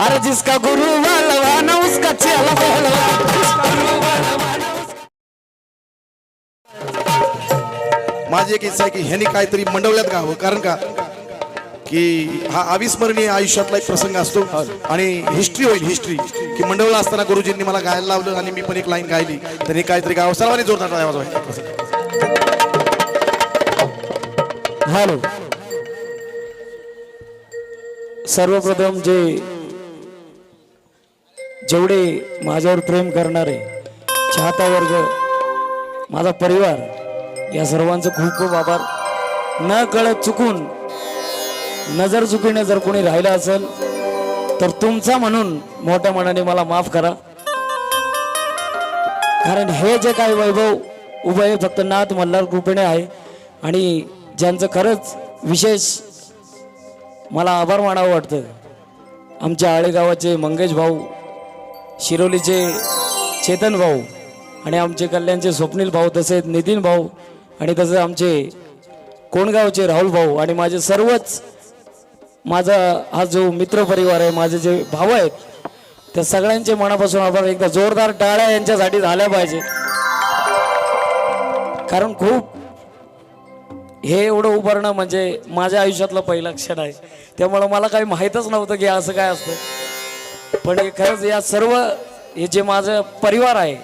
अरे जिसका गुरु बलवान उसका चेला माझी एक इच्छा आहे की ह्यांनी काहीतरी मंडवल्यात गावं कारण का? की हा अविस्मरणीय आयुष्यातला एक प्रसंग असतो आणि हिस्ट्री होईल हिस्ट्री की मंडवला असताना गुरुजींनी मला गायला लावलं आणि मी पण एक लाईन गायली. त्यांनी काहीतरी गावं. सर्वांनी जोरदार टाळ्या वाजवायच्या. हॅलो. सर्वप्रथम जे जेवढे माझ्यावर प्रेम करणारे चाहता वर्ग माझा परिवार या सर्वांचं खूप खूप आभार. न कळत चुकून नजर चुकीने जर कोणी राहिलं असेल तर तुमचा म्हणून मोठ्या मनाने मला माफ करा. कारण हे जे काही वैभव उभं आहे फक्त नाथ मल्हार कृपेने आहे. आणि ज्यांचं खरंच विशेष मला आभार मानावं वाटतं आमच्या आळेगावाचे मंगेश भाऊ शिरोलीचे चेतन भाऊ आणि आमचे कल्याणचे स्वप्नील भाऊ तसेच नितीन भाऊ आणि तसेच आमचे कोणगावचे राहुल भाऊ आणि माझे सर्वच माझा हा जो मित्र परिवार आहे माझे जे भाऊ आहेत त्या सगळ्यांचे मनापासून आपण एकदा जोरदार टाळ्या यांच्यासाठी झाल्या पाहिजे. कारण खूप हे एवढं उभारणं म्हणजे माझ्या आयुष्यातलं पहिलं क्षण आहे. त्यामुळं मला काही माहीतच नव्हतं की असं काय असतं. पण हे खरंच या सर्व हे जे माझं परिवार आहे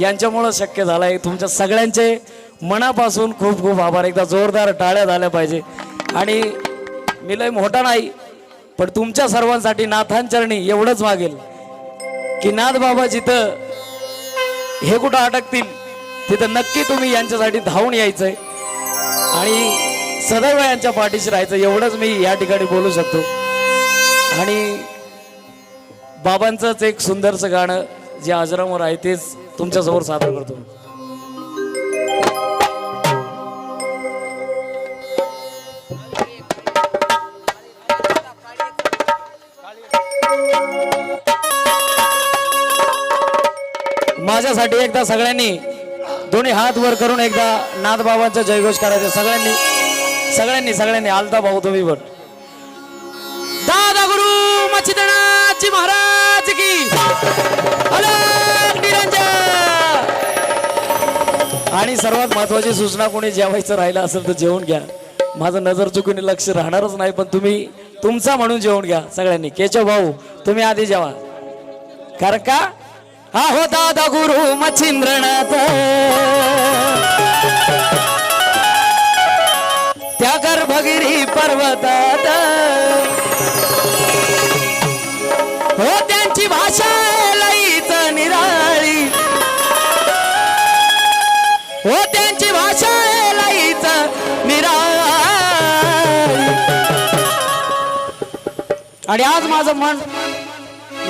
यांच्यामुळं शक्य झालं आहे. तुमच्या सगळ्यांचे मनापासून खूप खूप आभार. एकदा जोरदार टाळ्या झाल्या पाहिजे. आणि मी लय मोठा नाही पण तुमच्या सर्वांसाठी नाथांचरणी एवढंच मागेल की नाथ बाबा जिथं हे कुठं अटकतील तिथं नक्की तुम्ही यांच्यासाठी धावून यायचंय. आणि सदैव यांच्या पाठीशी राहायचं एवढंच मी या ठिकाणी बोलू शकतो. आणि बाबांचंच एक सुंदरचं गाणं जे आजरामवर आहे तेच तुमच्यासमोर सादर करतो. माझ्यासाठी एकदा सगळ्यांनी दोन्ही हात वर करून एकदा नाथबाबांचा जयघोष करायचा सगळ्यांनी सगळ्यांनी सगळ्यांनी आलता भाऊ तुम्ही पण. मच्छिदनाची महाराज की. आणि सर्वात महत्वाची सूचना कोणी जेवायचं राहिलं असेल तर जेवून घ्या. माझं नजर चुकून लक्ष राहणारच नाही पण तुम्ही तुमचा म्हणून जेवण घ्या सगळ्यांनी. केचव भाऊ तुम्ही आधी जेवा. कारण का? हा हो दादा गुरु मच्छिंद्रनाथ. त्या गर्भगिरी पर्वतात. भाषा लईच निराळी. हो त्यांची भाषा लईच निराळी. आणि आज माझं मन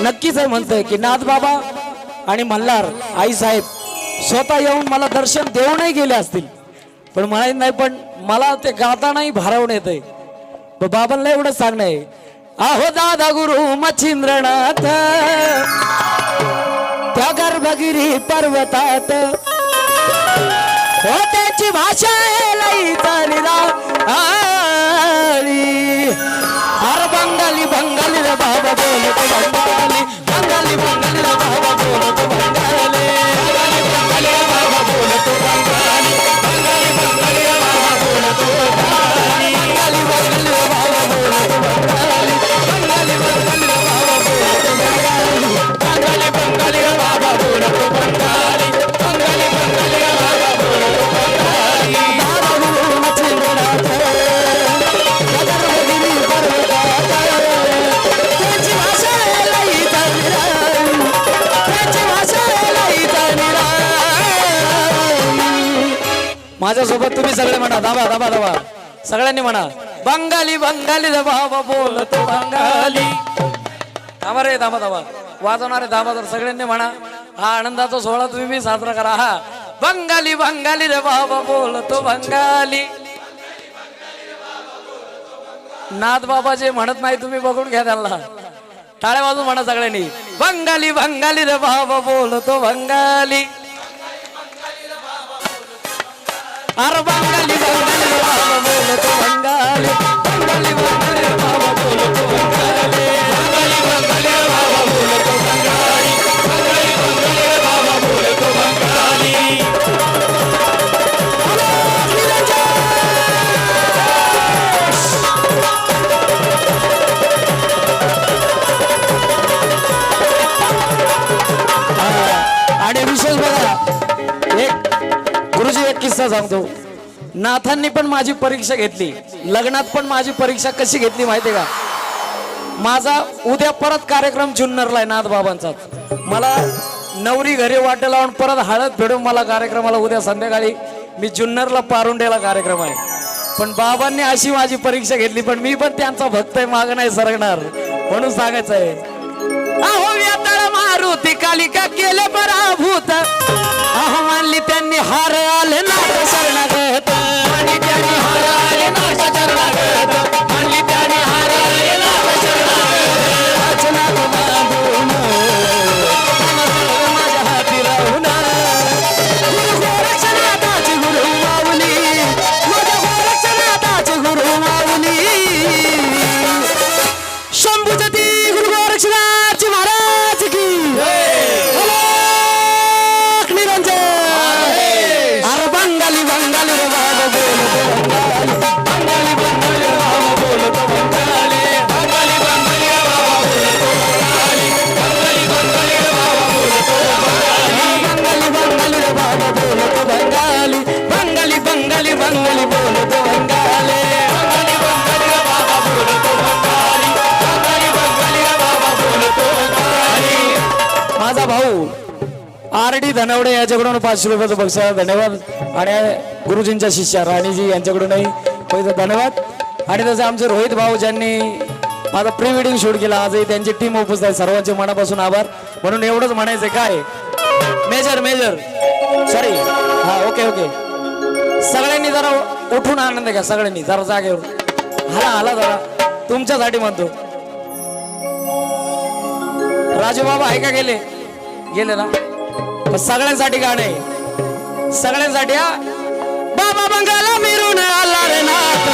नक्कीच आहे म्हणतंय की नाथ बाबा आणि मल्हार आई साहेब स्वतः येऊन मला दर्शन देऊनही गेले असतील. पण म्हणायचं नाही पण मला ते गातानाही भारावून येत आहे बाबांना एवढंच सांगणं आहे अहो दादा गुरु मच्छिंद्रनाथ. त्या गर्भगिरी पर्वतात हो त्याची भाषा लई निराळी अर बंगाली बंगाली रे बाबा बोलतो बंगाली. बंगाली बंगाली रे बाबा बोलतो बंगाली. माझ्यासोबत तुम्ही सगळे म्हणा दाबा दाबा दाबा. सगळ्यांनी म्हणा बंगाली बंगाली रे बाबा बोलतो बंगाली. थांबा रे दाबा दाबा. वाजवणारे दाबा तर सगळ्यांनी म्हणा हा आनंदाचा सोहळा तुम्ही बी साजरा करा हा. बंगाली बंगाली रे बाबा बोलतो बंगाली. नाथ बाबा जे म्हणत नाही तुम्ही बघून घ्या त्यांना. टाळ्या वाजून म्हणा सगळ्यांनी बंगाली बंगाली रे बाबा बोलतो बंगाली. அர பங்காளி பங்காளி பங்காளி कृषी एक किस्सा सांगतो. नाथांनी पण माझी परीक्षा घेतली. लग्नात पण माझी परीक्षा कशी घेतली माहितीये का? माझा उद्या परत कार्यक्रम जुन्नरला आहे नाथ बाबांचा मला नवरी घरी वाटे लावून परत हळद फेडून मला कार्यक्रमाला उद्या संध्याकाळी मी जुन्नरला पारुंडेला कार्यक्रम आहे. पण बाबांनी अशी माझी परीक्षा घेतली पण मी पण त्यांचा भक्त आहे माग नाही सरकणार. म्हणून सांगायचं आहे अहो व्यतळ मारुती कालिका केले पराभूत अहो मानली त्यांनी हार आले ना शरणागत. आणि त्यांनी हार आले नाथ शरणागत. आर डी धनवडे याच्याकडून पाचशे रुपयाचं बक्षीस धन्यवाद. आणि गुरुजींच्या शिष्या राणीजी यांच्याकडूनही पैसे धन्यवाद. आणि तसं आमचे रोहित भाऊ ज्यांनी माझा प्री वेडिंग शूट केला आजही त्यांची टीम उपस्थित आहे. सर्वांचे मनापासून आभार. म्हणून एवढंच म्हणायचं काय? मेजर मेजर सॉरी हा ओके ओके सगळ्यांनी जरा उठून आनंद घ्या सगळ्यांनी. जरा जागेवर. हाला हाला जरा. तुमच्यासाठी म्हणतो. राजू बाबा आहे का गेले? गेले ना? मग सगळ्यांसाठी गाणं आहे. सगळ्यांसाठी हा. बाबा बंगाला मिरून आला रे नाथ.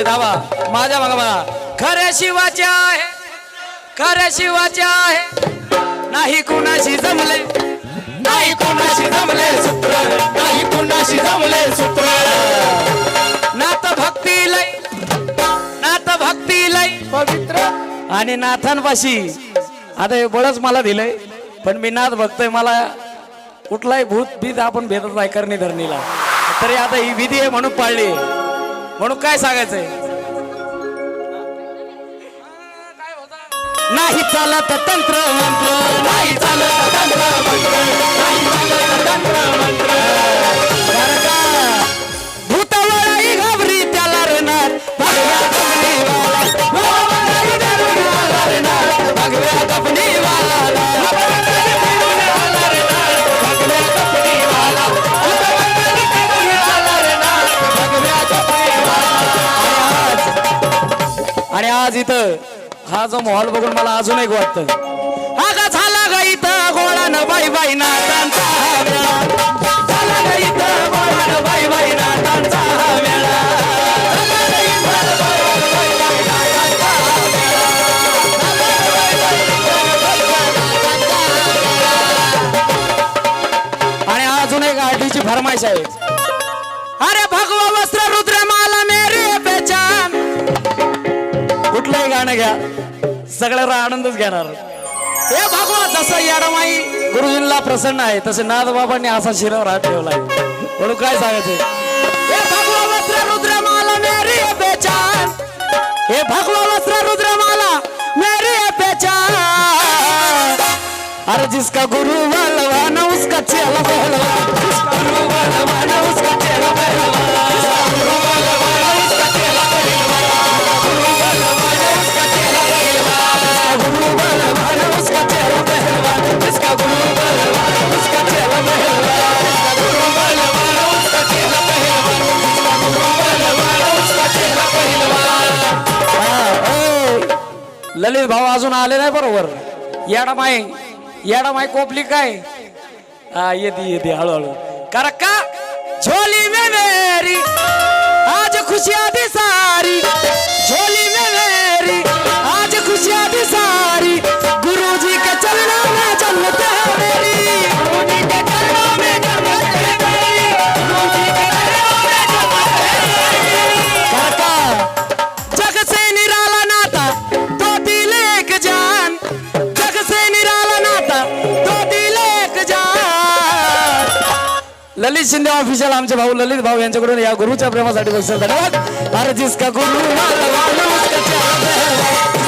अय दाबा माझ्या मागा बघा. खऱ्या शिवाचे आहे. खऱ्या शिवाचे आहे. नाही कुणाशी जमले. नाही कुणाशी जमले सूत्र. नाही कुणाशी जमले सूत्र. नात भक्ती लय. नात भक्ती लय. पवित्र. आणि नाथांपाशी. आता हे बळच मला दिलंय. पण मी नाथ बघतोय मला कुठलाही भूत भीत आपण भेटत नाही. करणी धरणीला. तरी आता ही विधी आहे म्हणून पाळली. म्हणून काय सांगायचंय? नाही चालत तंत्र मंत्र नाही चालत तंत्र मंत्र नाही चालत तंत्र मंत्र. भूतवळाई घाबरी त्याला भूतवळाई घाबरी त्याला भगव्या आणि आज इथं हा जो माहोल बघून मला अजून एक वाटतं हा का झाला ग इथं गोळानं बाई बाई नातांचा झाला बाई बाई नातांचा आणि अजून एक आठवीची फरमाईश आहे. अरे भगवा वस्त्र रुद्रमाला गाणं घ्या सगळ्याला आनंदच घेणार. हे बाबा जसं याडमाई गुरुजींना प्रसन्न आहे तसे नाथबाबांनी असा शिरावर हात ठेवलाय. म्हणून काय सांगायचंय? हे भगवा वस्त्र रुद्रमाला मेरी पेचान हे भगवा वस्त्र रुद्रमाला मेरी पेचान अरे जिसका गुरु बलवान उसका चेला पहलवान बलवान. ललित भाऊ अजून आले नाही बरोबर. येडा माय येडा माय कोपली काय? हा येते येते हळूहळू. कारण का? झोली में मेरी आज खुशिया दी सारी. झोली ललित शिंदे ऑफिशियल आमचे भाऊ ललित भाऊ यांच्याकडून या गुरुच्या प्रेमासाठी बक्षीस धन्यवाद. अरे जिसका गुरु जिसका गुरु